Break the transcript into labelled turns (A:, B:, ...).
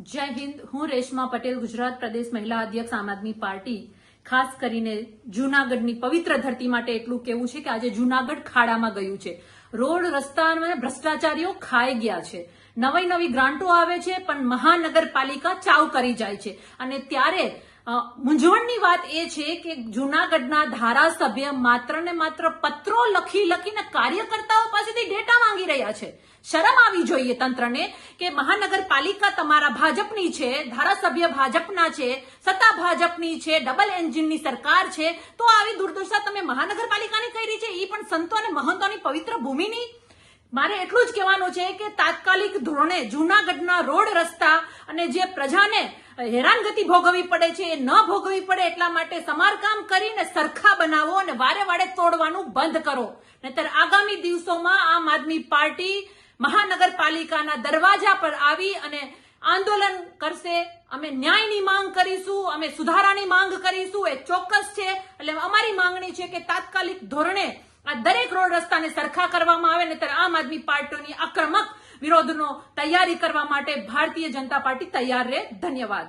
A: જય હિન્દ. હું રેશમા પટેલ, ગુજરાત પ્રદેશ મહિલા અધ્યક્ષ, આમ આદમી પાર્ટી. ખાસ કરીને જૂનાગઢની પવિત્ર ધરતી માટે એટલું કેવું છે કે આજે જૂનાગઢ ખાડામાં ગયું છે. રોડ રસ્તા ભ્રષ્ટાચારીઓ ખાઈ ગયા છે. નવી નવી ગ્રાન્ટો આવે છે, પણ મહાનગરપાલિકા ચાવ કરી જાય છે. અને ત્યારે મૂંઝવણની વાત એ છે કે જૂનાગઢના ધારાસભ્ય માત્ર ને માત્ર પત્રો લખી લખીને કાર્યકર્તાઓ પાસેથી ડેટા માંગી રહ્યા છે. શરમ આવી જોઈએ તંત્રને કે મહાનગરપાલિકા તમારા ભાજપની છે, ધારાસભ્ય ભાજપના છે, સત્તા ભાજપની છે, ડબલ એન્જિનની સરકાર છે. તો આવી દુર્દશા તમે મહાનગરપાલિકાની કરી છે એ પણ સંતો અને મહંતોની પવિત્ર ભૂમિની? મારે એટલું જ કહેવાનું છે કે તાત્કાલિક ધોરણે જૂનાગઢના રોડ રસ્તા અને જે પ્રજાને હેરાનગતિ ભોગવવી પડે છે, એ ન ભોગવવી પડે એટલા માટે સમારકામ કરીને સરખા બનાવો અને વારે વારે તોડવાનું બંધ કરો. નહીતર આગામી દિવસોમાં આમ આદમી પાર્ટી મહાનગરપાલિકાના દરવાજા પર આવી અને આંદોલન કરશે. અમે ન્યાયની માંગ કરીશું, અમે સુધારાની માંગ કરીશું, એ ચોક્કસ છે. એટલે અમારી માંગણી છે કે તાત્કાલિક ધોરણે આ દરેક રોડ રસ્તાને સરખા કરવામાં આવે ને ત્યારે આમ આદમી પાર્ટીની આક્રમક વિરોધનો તૈયારી કરવા માટે ભારતીય જનતા પાર્ટી તૈયાર રહે. ધન્યવાદ.